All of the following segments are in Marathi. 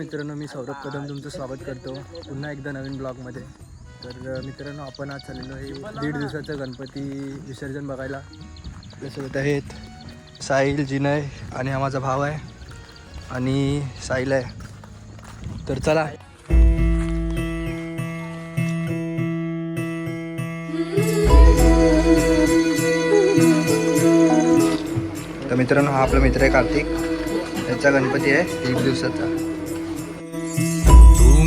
मित्रांनो मी सौरभ कदम तुमचं स्वागत करतो पुन्हा एकदा नवीन ब्लॉगमध्ये. तर मित्रांनो आपण आज चाललेलो आहे दीड दिवसाचं गणपती विसर्जन बघायला. आपल्यासोबत आहेत साहिल जिनय आणि हा माझा भाव आहे आणि साहिल आहे. तर चला. तर मित्रांनो हा आपला मित्र आहे कार्तिक. त्याचा गणपती आहे दीड दिवसाचा.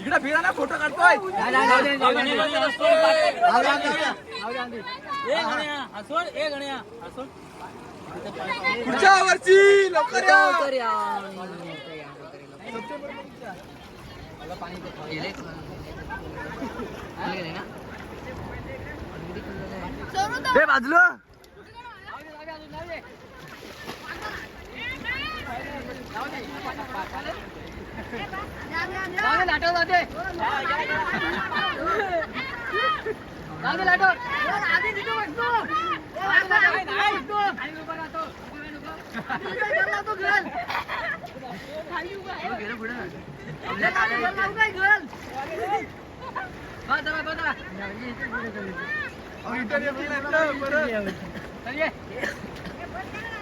इकडे फिरा ना फोटो काढतोय. पुढच्या वर्षी लवकर या. हे बाजलं. લાગે લાટો લાગે લાગે લાટો લાગે દીધો વસ્તુ લાગે લાટો ખાલી ઊભા રહો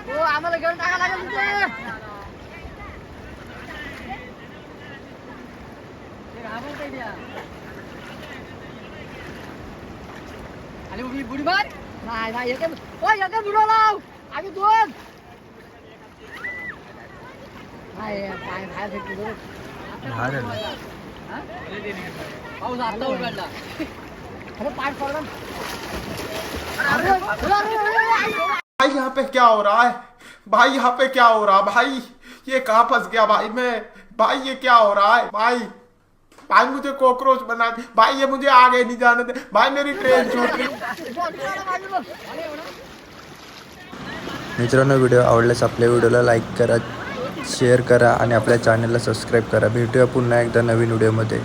તો આમાં ગર્લ ટાકા લાગે আরে উঠলি বুড়ি মার ভাই ভাই একে ওই একে বুড়ো লাও আমি দোষ ভাই ভাই ভাই থেকে দোষ ভাই पाऊस आता उघडला अरे पाठ पडला भाई यहाँ पे क्या हो रहा है? भाई यहाँ पे क्या हो रहा है? भाई ये कहाँ फंस गया भाई मैं? भाई ये क्या हो रहा है? भाई भाई मुझे कॉकरोच बना दे। भाई ये मुझे आगे नहीं जाने दे। भाई मेरी ट्रेन छूट रही मित्रांनो व्हिडिओ आवडल्यास आपल्या व्हिडिओला लाईक करा शेअर करा आणि आपल्या चॅनलला सबस्क्राईब करा. भेटूया पुन्हा एकदा नवीन व्हिडिओमध्ये